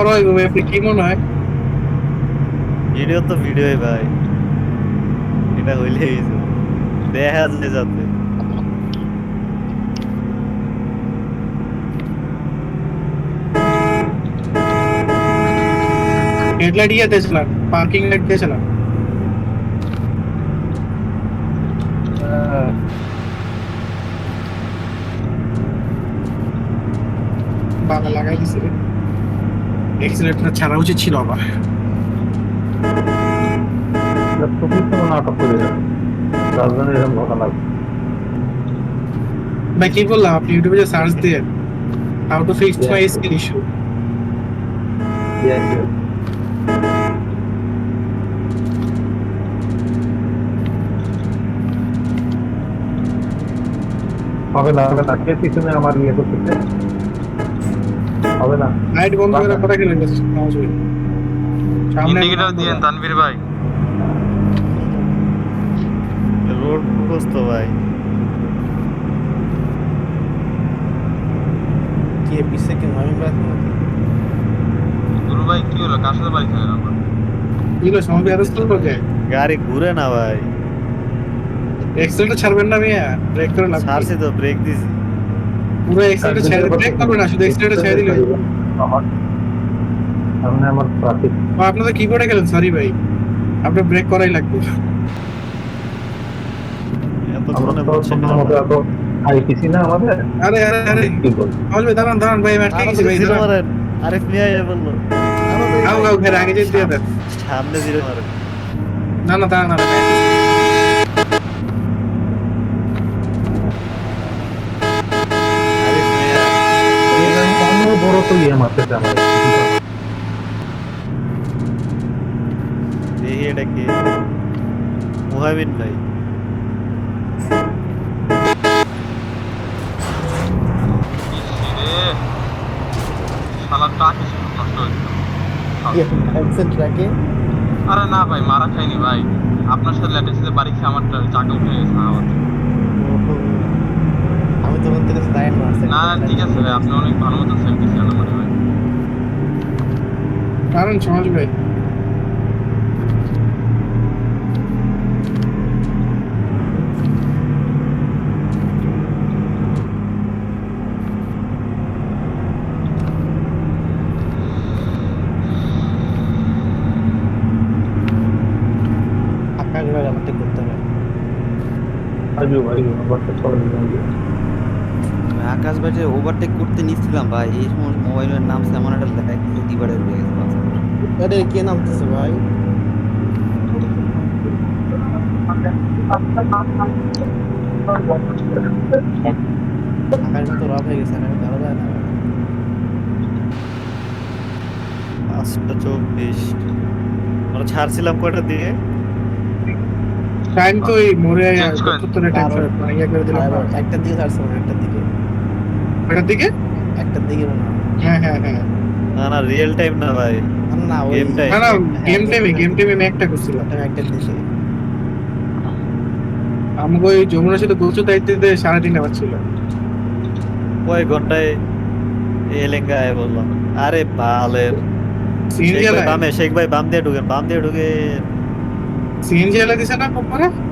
বড় হইব ভাই আপনি কি মনে হয় ভিডিও তো ভিডিওই ভাই এটা হইলে দেখা যায় যাতে হেডলাইট ইয়ে দিয়েছে না পার্কিং লাইট দিয়েছে না বাবা লাগাই দিছে এক্সিলেটর ছাড়া উচিত ছিল আবার। তুমি নাটক করে যাবে। এরকম ঘটনা লাগবে ভাই কি বললাম? আপনি ইউটিউবে যে সার্চ দিয়ে how to fix my skill issue. হবে না হবে না। কে পিছনে আমার ইয়ে করতেছে? হবে না। লাইট বন্ধ করে কথা কেন সামনে ইন্ডিকেটর দিয়েন তানভীর ভাই। রোড মুখস্ত ভাই। কে পিছে কে আমি বাদ গুরু ভাই কি হলো? কার সাথে বাড়ি খেলেন আপনার এগুলো সময় অ্যারেস্ট করব গাড়ি ঘুরে না ভাই। এক্সিলেটর ছাড়বেন না মিয়া। ব্রেক করে লাভ ছাড়ছি তো ব্রেক দিছি। পুরো ছেড়ে ব্রেক করবেন না শুধু ছেড়ে দিলে আমার সামনে আমার ট্রাফিক ও, তো কি করে গেলেন সরি ভাই। আপনি ব্রেক করাই লাগবে। এত মনে না। এত আইপিসি না আমাদের। আরে আরে আরে। বলব? দাঁড়ান দাঁড়ান ভাই গেছি ভাই দাঁড়ান। আরিফ নিয়ে আয় বলল। ঘেরে আগে যেতে সামনে জিরো মারেন। না না দাঁড়ান দাঁড়ান আরিফ নিয়ে আয়। বড় তো ইয়ে মারতেছে আমার দেখি এটা কি। মুহাবিন ভাই। শালা ট্রাক নষ্ট আরে না ভাই মারা খাইনি ভাই। আপনার সাথে ল্যাটেস্টে বাড়ি খেয়ে আমার চাকা উঠে গেছে আমার। তখন থেকে স্টাইল মারছি না না ঠিক আছে ভাই আপনি অনেক ভালো মতো সেলফি ছিলেন আমার ভাই। কারণ সমাজ ভাই। আপনার ঘরে ব্যাপারটা করতে হবে। আজু ভাই বাচ্চা চলে আকাশ বাজে ওভারটেক করতে নিচ্ছিলাম ভাই এই সময় মোবাইলের নাম এমন একটা লেখা ডিভাইডার হয়ে গেছে। আরে কে নামতেছে ভাই? আকাশ তো রব হয়ে গেছে আমি ধরা যায় না? পাঁচটা চব্বিশ। আমরা ছাড়ছিলাম কয়টা দিয়ে টাইম তো এই মোড়ে করে দিলাম আর একটার দিকে। একটার দিকে? একটার দিকে হ্যাঁ। হ্যাঁ হ্যাঁ না না রিয়েল টাইম না ভাই। না, Game time. না না গেম টাইমে গেম টাইমে আমি একটা করছিলাম আমাকে ওই যমুনার সাথে দায়িত্ব দিতে সাড়ে তিনটা বাজছিল। কয় ঘন্টায় এলেঙ্গা আয় বললাম আরে বালের বামে শেখ ভাই বাম দিয়ে ঢুকেন বাম দিয়ে ঢুকে সিএনজি এলাই দিছে না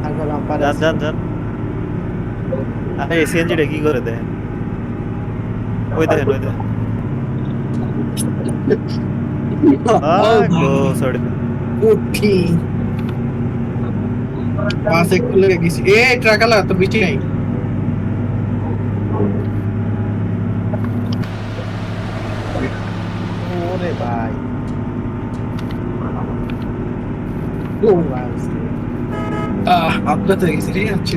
আর যান যান যান। আরে সিএনজিটা কি করে দেয়? ওই দেখেন ওই তো ওরে ভাই। আহ আবগাত হয়ে গেছি রে আচ্ছা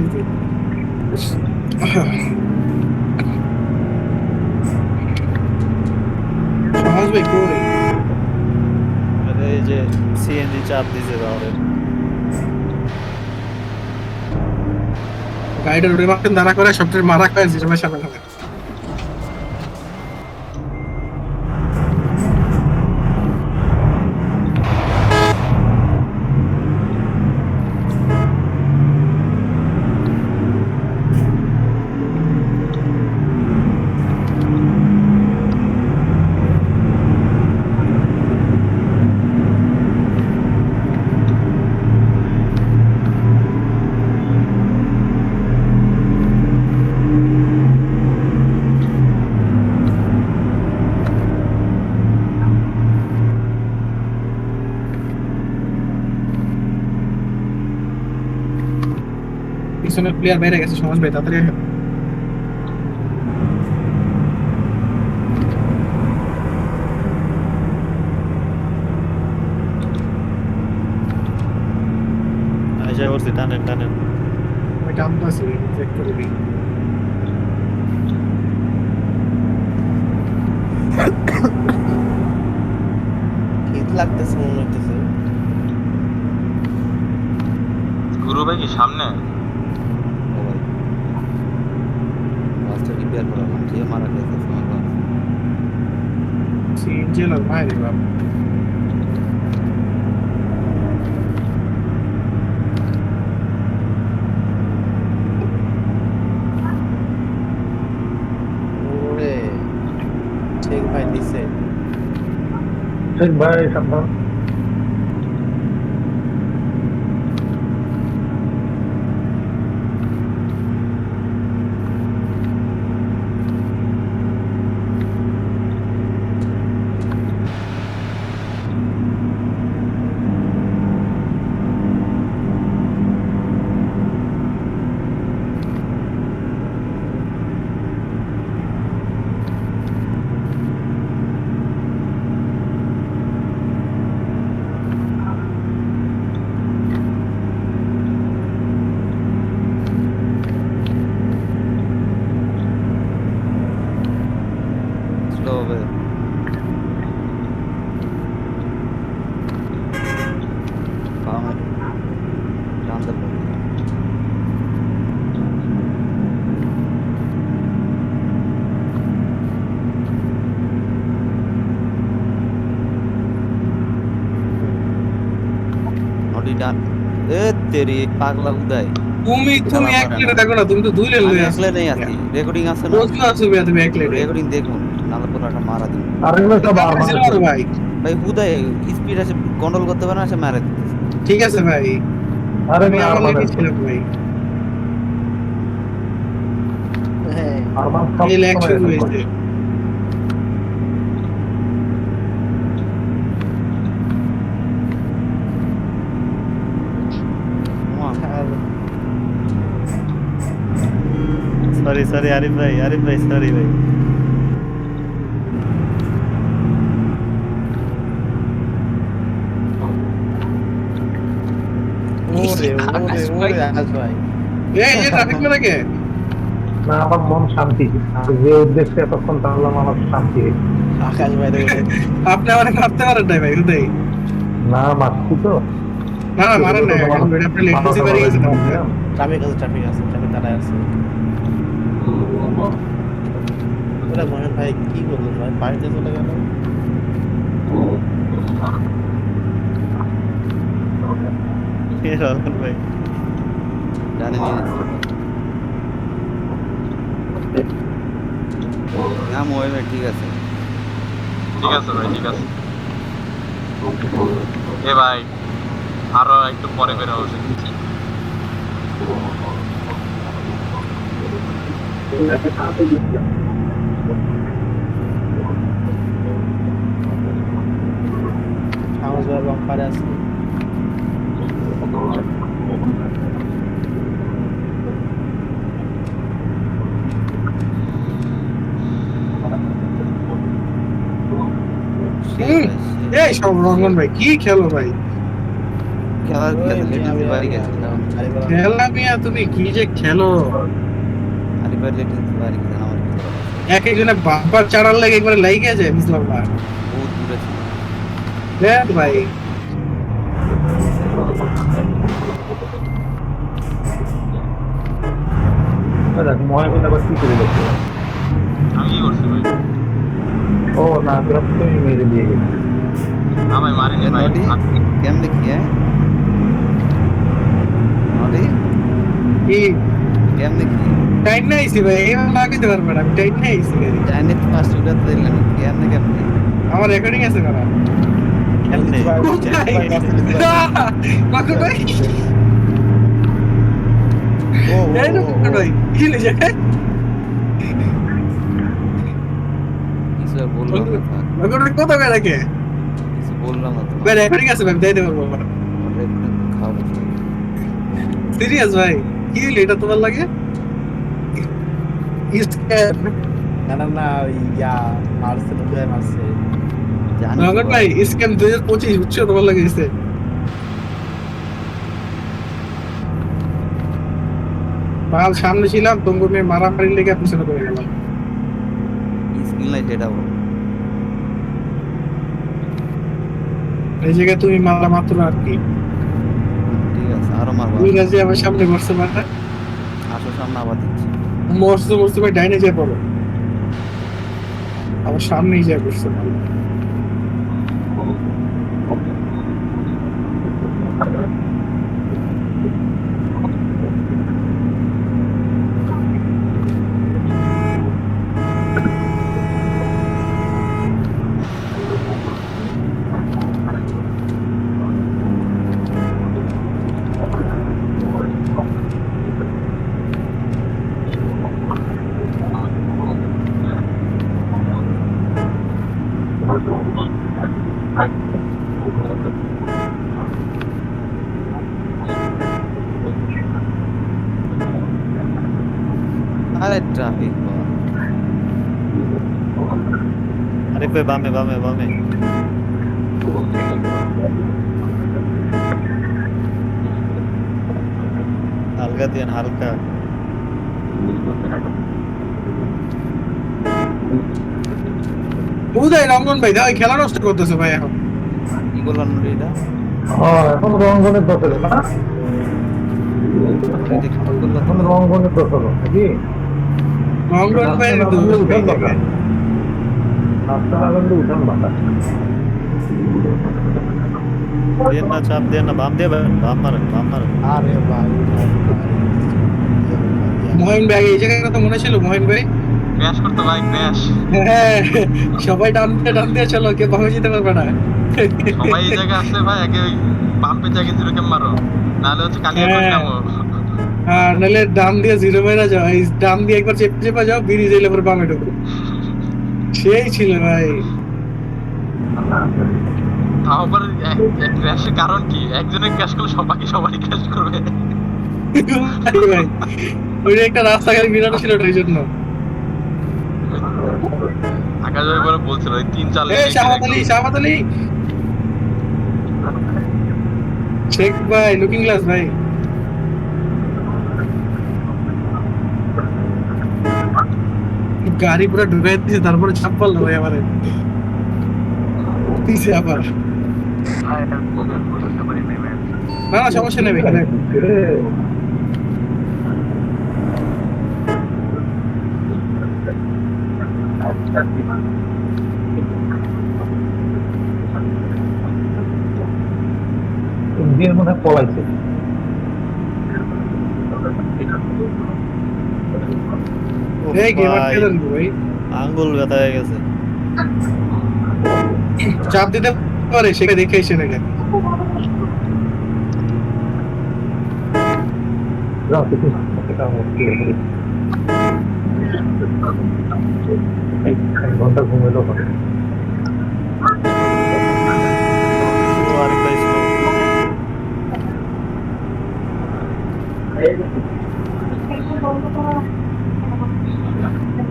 সমাজ ভাই কই আরে এই যে সিএনজি চাপ দিছে তাহলে গাড়িটা রোডে মারতে দাঁড়া করে সবচেয়ে মারা খায় জিরো সামনে পিছনের প্লেয়ার বাইরে গেছে সমাজ ভাই তাড়াতাড়ি। আইসা করছি টানেন টানেন। আমি টানতেছি চেক করে দিই। শীত লাগতেছে মনে হইতেছে। গুরু ভাই কি সামনে ও ভাই বাসটা রিপেয়ার করালাম যে মারা গেছে সময় পাস সিএনজি এর মায়ের বাপ ওরে ঠিক হবে। ডান এ তেরি পাগলা উদয়। তুমি তুমি এক দেখো না তুমি তো দুই লেন লয়ে আসলে নেই আছি। রেকর্ডিং আছে না? তুমি এক রেকর্ডিং দেখুন। নালে পুরোটা মারা দিন ভাই। ভাই হুদায় স্পিড আছে কন্ট্রোল করতে পারে না সে মারা দিতেছে। ঠিক আছে ভাই। আরে আমি আমার লেগে ছিলাম ভাই? হ্যাঁ। এই হয়েছে। সরি সরি আরিফ ভাই আরিফ ভাই সরি ভাই ওরে আকাশ ভাই এই যে ট্রাফিক করে কে না আমার মন শান্তি। যে উদ্দেশ্যে এতক্ষণ টানলাম আমার শান্তি। আকাশ ভাই আপনি আমার মারতে পারেন নাই ভাই উদয়। না মারছি তো। না না মারেন না এখন আপনি লেটেন্সি বেরিয়ে গেছে ট্রাফিক আছে ট্রাফিক আছে ট্রাফিক দাঁড়ায় আছে। ওরে মহেন ভাই কি করল ভাই? বাড়িতে চলে গেল? ভাই? জানি নিয়ে নিচ্ছি হ্যাঁ মোবাইল ভাই ঠিক আছে। ঠিক আছে ভাই ঠিক আছে। এ ভাই আরও একটু পরে বের উচিত ভাই বাম্পারে আছে হুম। এই সব রঙ্গন ভাই কি খেলো ভাই? খেলার বাড়ি খেলা মিয়া তুমি কি যে খেলো? আরিবার বাড়ি আমার? এক একজনে বাম্পার চাড়ার লাগে একবারে লাইগে বুঝলাম না বহুত দূরে ছিল। দেখ ভাই। আবার কি করে ভাই ও না তোরা তুমি মেরে দিয়ে গেছি না ভাই মারিনি এ ভাই নটি কেমনে কি হ্যাঁ নটি কি কেমনে কি টাইট না আইছি ভাই এইভাবে না কইতে পারবে না আমি টাইট না আইছি গাড়ি জানি তো ফার্স্ট উঠাতে দিলেন কেমনে কেমনে আমার রেকর্ডিং আছে করা কেমনে মাকুর ভাই ও এই তো মাকুর ভাই কি বললাম না ভাই কত করে রাখে কিছু বললাম না ভাই রেকর্ডিং আছে ভাই দিতে পারব খাওয়া সিরিয়াস ভাই কি হইল এটা তোমার লাগে? না না না ইয়া মারছে। বোধহয় মারছে জানি ভাই। স্ক্যান দুই হাজার পঁচিশ বুঝছ তোমার লাগে সামনে ছিলাম তোমাকে মেয়ে মারামারি লেগে পিছনে পড়ে গেলাম। নাই সেটা এই জায়গায় তুমি মারা মাত্র আর কি? ঠিক আছে আরও মারবা ওই রাজি আমার সামনে বসছে মারা আসো সামনে আবার দিচ্ছি। মরছে মরছে ভাই ডাইনে যেয়ে পড়ো আমার সামনেই যায় বসছে মারা আরে ট্রাফিক আরে ভাই বামে বামে বামে হালকা দিয়েন হালকা উদয় রঙ্গন ভাই দাও খেলা নষ্ট করতেছে ভাই এখন। কি করলাম রে এটা? হ্যাঁ এখন রঙ্গনের দোষ হলো না? এখন রঙ্গনের দোষ হলো নাকি? রঙ্গন ভাই রাস্তা উঠান দেন না চাপ দেন না বাম দিয়ে ভাই, বাম মারেন বাম মারেন। আরে ভাই ভাই, ভাই। মোহন ভাই এই জায়গাটা তো মনে ছিল মোহন ভাই? ক্র্যাশ করতে ভাই ক্র্যাশ হ্যাঁ সবাই ডান দিয়ে চলো কে বামে যেতে পারবে না। সবাই এই জায়গায় আসলে ভাই আগে ওই পাম্পের জায়গায় জিরো ক্যাম মারো। নাহলে হচ্ছে কালিয়া করে হ্যাঁ। নামো আর নাহলে দিয়ে জিরো মেরা যাও। এই দিয়ে একবার চেপে চেপে যাও বিড়ি যাইলে পরে বামে ঢুকো। সেই ছিল ভাই। তাও আবার ক্র্যাশের কারণ কি? একজনের ক্র্যাশ করলে সবাইকে সবাই ক্র্যাশ করবে। ভাই ওই একটা রাস্তাঘাট বিরাট ছিল ওটার জন্য। আকাশ ভাই বলে বলছিল ওই তিন চার এই লেনে শাহাদ আলী শাহাদ আলী। শেখ ভাই লুকিং গ্লাস ভাই। গাড়ি পুরো ঢুকাই দিয়েছে তারপরে চাপ পারল ভাই আমারে। পিছে আবার। না না সমস্যা নেই ইন্ডিয়ার মনে হয় পলাইছে আঙ্গুল ব্যথা হয়ে গেছে। চাপ দিতে পারে সেটা দেখে এসে নাকি যাও কিছু এটা মুশকিল হয়ে গেছে। এক ঘণ্টা ঘুমেলো হবে ও, আরেকটা slow।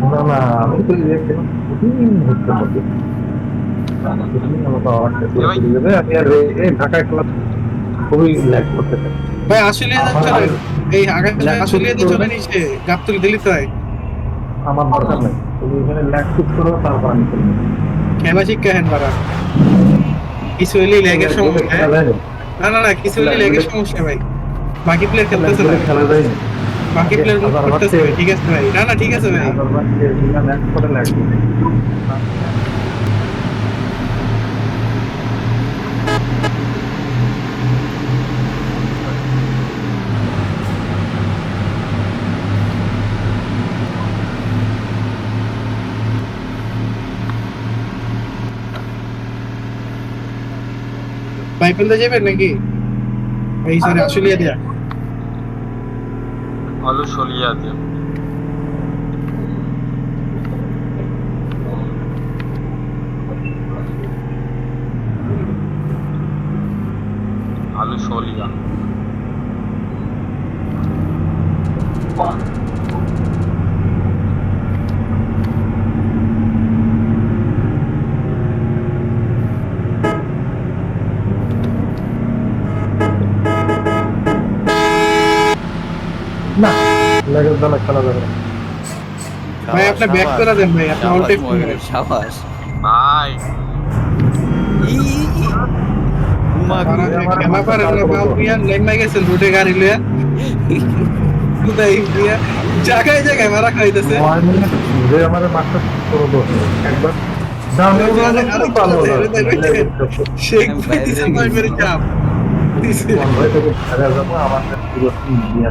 না না আমি তো ঘুরতে হবে এই- এই ঢাকায় খেলা খুবই ল্যাক করতেছে ভাই আসলে এই আগে আসলে তো চলে নিছে গাবতলি দিলি তো হয় আমার দরকার নাই। তুমি এখানে ল্যাগ ঠিক করো তারপর আমি খেলব কেন শিক্ষা হেন বাড়া কিছু হইলে লেগের সমস্যা খেলা না। না না কিছু হইলে লেগের সমস্যা ভাই। বাকি প্লেয়ার খেলতেছে না খেলা যায় না। বাকি প্লেয়ার করতেছে ঠিক আছে ভাই। না না ঠিক আছে ভাই। ল্যাগ করে ল্যাক ফেলতে যাবেন নাকি? এই সরি আসলে দিয়া। আলু সলিয়া দিয়ে। আলু সলিয়া না লেগের দ্বারা খেলা যাবে। ভাই আপনি ব্যাক করে দেন ভাই আপনি অল টাইম ময়ূর, সাবাস। ভাই। ই। উমা, খেলা পারেন না বাল পিয়া লেগমাই গেছেন রোডে গাড়ি লইয়া। কোথায় দিয়া জায়গায় জায়গায় মারা খাইতেছে। যে আমার মাস্টার করে দোষ একবার শেখ পাইতেছে নয় মেরে চাপ। দিছে। বন্ধ হয়ে থেকে যাব? আমার পুরো টিম নিয়ে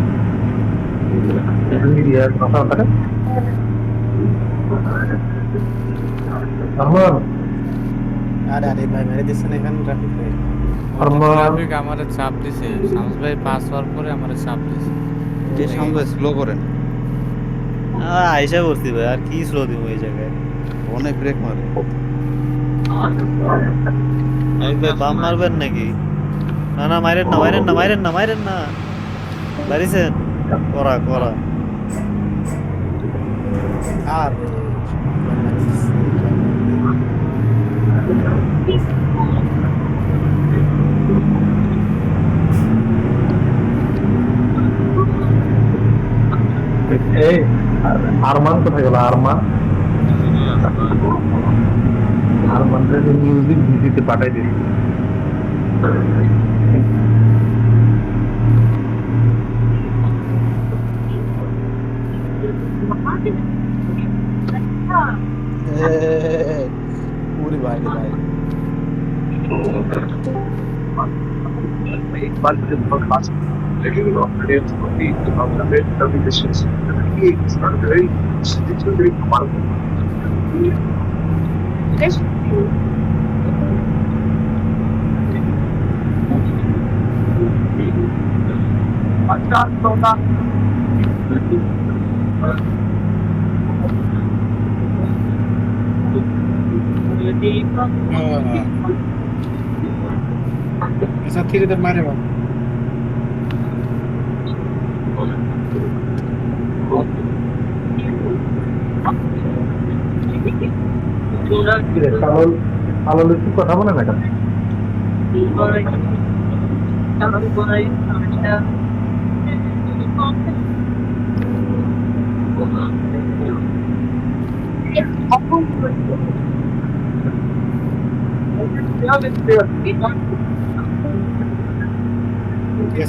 আরে আরে ভাই মেরে দিচ্ছেন এখানে ট্রাফিক ভাই ট্রাফিক আমারে চাপ দিছে। শামস ভাই পাস হওয়ার পরে আমারে চাপ দিছে। যে সামনে স্লো করেন আইসা পড়ছি ভাই আর কি স্লো দিব এই জায়গায়? অনেক ব্রেক মারে। আমি ভাই বাম মারবেন নাকি? না না মাইরেন না মাইরেন না মাইরেন না মাইরেন না। বাড়িছেন করা করা আর এই আর- আরমান কোথায় গেল আরমান সিরিয়াস ভাই আরমান মিউজিক ভিডিওতে পাঠাই দিচ্ছি পুরি ভাই রে ভাই ऐसा সাথীদের আচ্ছা, মারে বাবা। কালল কালল একটু কথা বলে না কেন? কালল কোনাই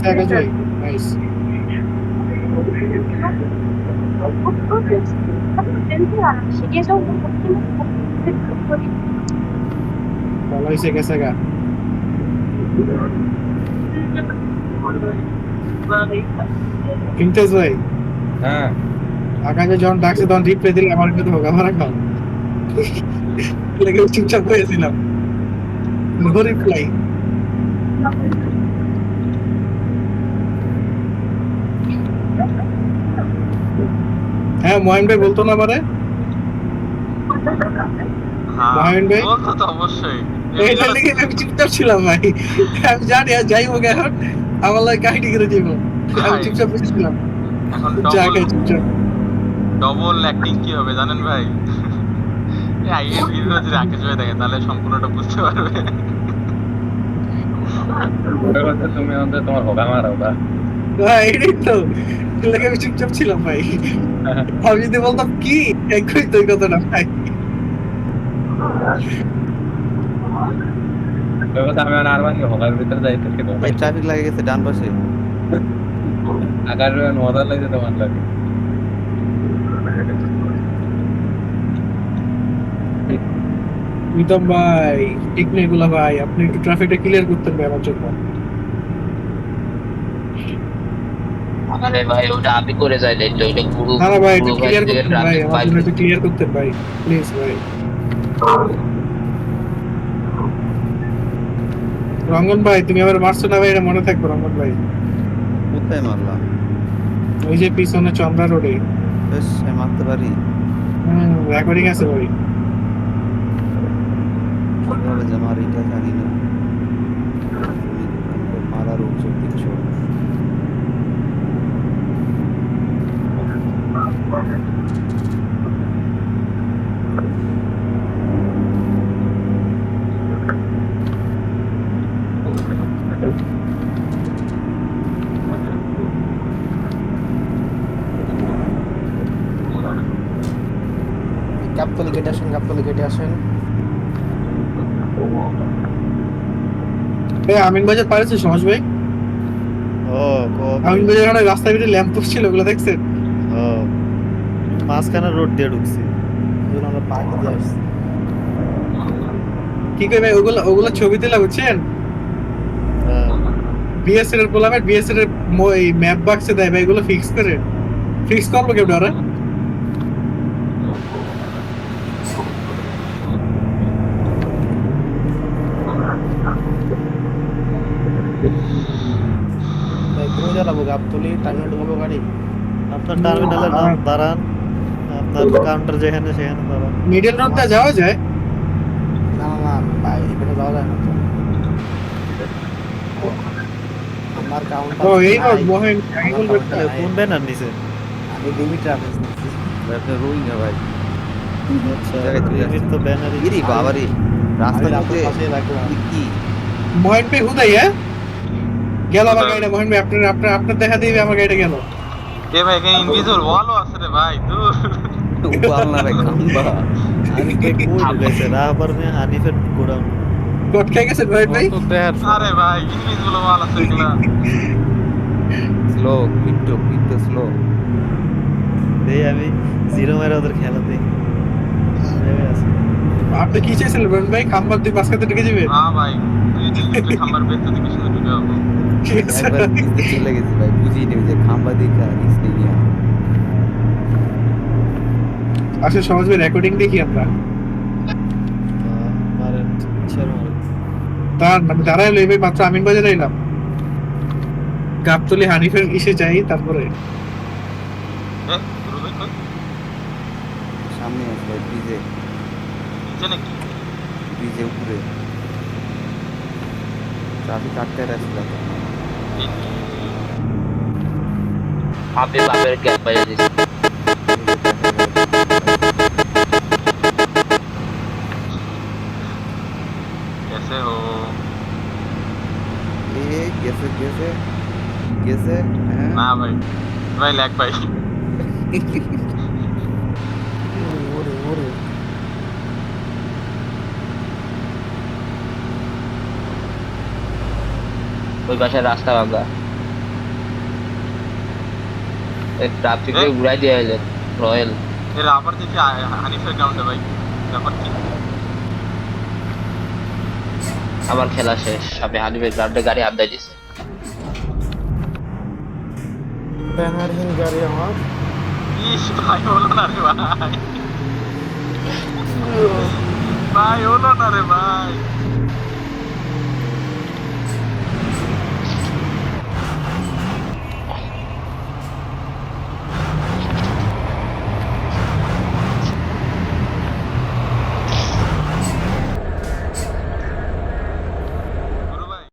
Pega de aí, é isso. Fala isso aí, quer cegar. Quem te zoei? Ah. আকাশে যখন ডাকছে তখন রিপ্লাই দিলে আমার কিন্তু আমার খাও লেগে চুপচাপ হয়েছিলাম নো রিপ্লাই হ্যাঁ মহেন ভাই বলতো না পারে হ্যাঁ মহেন ভাই? বলতো তো অবশ্যই। এইটা আমি চুপচাপ ছিলাম ভাই। আমি জানি আর যাই হোক এখন আমার লাগে কাহিনী করে দিব। আমি। চুপচাপ বসেছিলাম। যা চুপচাপ। ডবল অ্যাক্টিং কি হবে জানেন ভাই? এই আগের ভিডিও যদি রাকেশ ভাই দেখে তাহলে সম্পূর্ণটা বুঝতে পারবে। ওই কথা তুমি আমাদের তোমার হোগা মারা ওটা হ্যাঁ এটাই তো। এর আমি চুপচাপ ছিলাম ভাই। আমি যদি বলতাম কি? একই তো এই কথাটা ভাই। আমি আর হোগার ভিতরে যাইতে কি ভাই ট্রাফিক লাগে গেছে ডান পাশে। আকার মজা লাগে তোমার লাগে। প্রীতম ভাই ঠিক নেই এগুলা ভাই আপনি একটু ট্রাফিকটা ক্লিয়ার করতেন ভাই আমার জন্য। আরে ভাই ওটা আমি করে যাই নাই ওইটা গুরু না না ভাই একটু ক্লিয়ার করতেন ভাই আমার জন্য একটু ক্লিয়ার করতেন ভাই প্লিজ ভাই। রঙ্গন ভাই তুমি আবার মারছো না ভাই এটা মনে থাকবে রঙ্গন ভাই। কোথায় মারলাম ওই যে পিছনে চন্দ্রা রোডে। বেশ মারতে পারি। হুম রেকর্ডিং আছে ভাই কীভাবে যে মারি এটা জানি না তুমি মারার উচিত দিচ্ছ গাবতলি গেটে আসেন গাবতলি গেটে আসেন। এই আমিন বাজার পারেছে সমাজ ভাই? ও কো আমিন বাজার ওখানে রাস্তায় ভিতরে ল্যাম্প পোস্ট ছিল ওগুলো দেখছেন? ও মাঝখানে রোড দিয়ে ঢুকছি। ওগুলো আমরা পার্কে দিয়ে আসছি। কি কই ভাই ওগুলো ওগুলো ছবি তুলে বুঝছেন? হ্যাঁ। বিএসএল এর বললাম বিএসএল এর ম- এই ম্যাপ বাক্সে দেয় ভাই এগুলো ফিক্স করে। ফিক্স করব কেউ ডরে তাই কোথায় জ্বালাবো গাবতলি টার্মিনাল ঢুকাবো গাড়ি আপনার নাম দাঁড়ান। আপনার কাউন্টার যেখানে সেখানে দাঁড়ান। মিডল রোডটা যাওয়া যায়? না না না ভাই এখানে যাওয়া যায় না তো। আমার কাউন্টার ও এই রোড মোহন আঙ্গুল রোড তাহলে কোন ব্যানার নিচে আমি ডিবি ট্রাভেলস নিচ্ছি আপনার রোহিঙ্গা ভাই। আচ্ছা তো ব্যানারই ইরি বাবারে রাস্তার পাশে রাখলাম। কি- কি? মোহন পে হুদাই হ্যাঁ? গেল আমার গাড়িটা মোহন ভাই আপনার আপনার আপনার দেখা দিবে আমার গাড়িটা গেল। এ ভাই এখানে ইনভিজিবল ওয়ালও আছে রে ভাই দূর। না রে খাম্বা। আমি কে মে হানিফের গোডাউন। গট ভাই তো দেয়ার আরে ভাই ইনভিজিবল ওয়াল আছে এগুলা। স্লো ক্রিপ্টো স্লো দেই আমি জিরো মেরে ওদের খেলা দেই। আপনি কি চাইছিলেন ভাই? খাম্বার দিয়ে মাঝখানে ঢুকে যাবে হ্যাঁ ভাই খাম্বার বেচতে দিকে শুনে ঢুকে যাব একবার বুঝতে চলে গেছি ভাই বুঝিয়ে নেবে যে খাম্বা দেখা রিস্ক নিয়ে আসলে সমাজ রেকর্ডিং দেখি আমরা। তার আমি দাঁড়াইলো মাত্র আমিন বাজারে এলাম। গাবতলি হানিফের ইসে যাই তারপরে। কই সামনে ব্রিজে ব্রিজে উপরে। ট্রাফিক আটকায় রাখছিল Happy Bumper Campbell. कैसे हो ये कैसे कैसे कैसे हाँ भाई भाई लैग भाई ओरे ओरे ওই পাশে রাস্তা ভাঙা ট্রাফিকে ঘুরাই দেওয়া যায় রয়্যাল এর আবার দেখি হানিফের গ্রাউন্ডে ভাই ব্যাপার কি? আমার খেলা শেষ আমি হানিফের গ্রাউন্ডে গাড়ি আড্ডায় দিছে। ব্যানারহীন গাড়ি আমার। ইস ভাই হলো না রে ভাই। ভাই হলো না রে ভাই।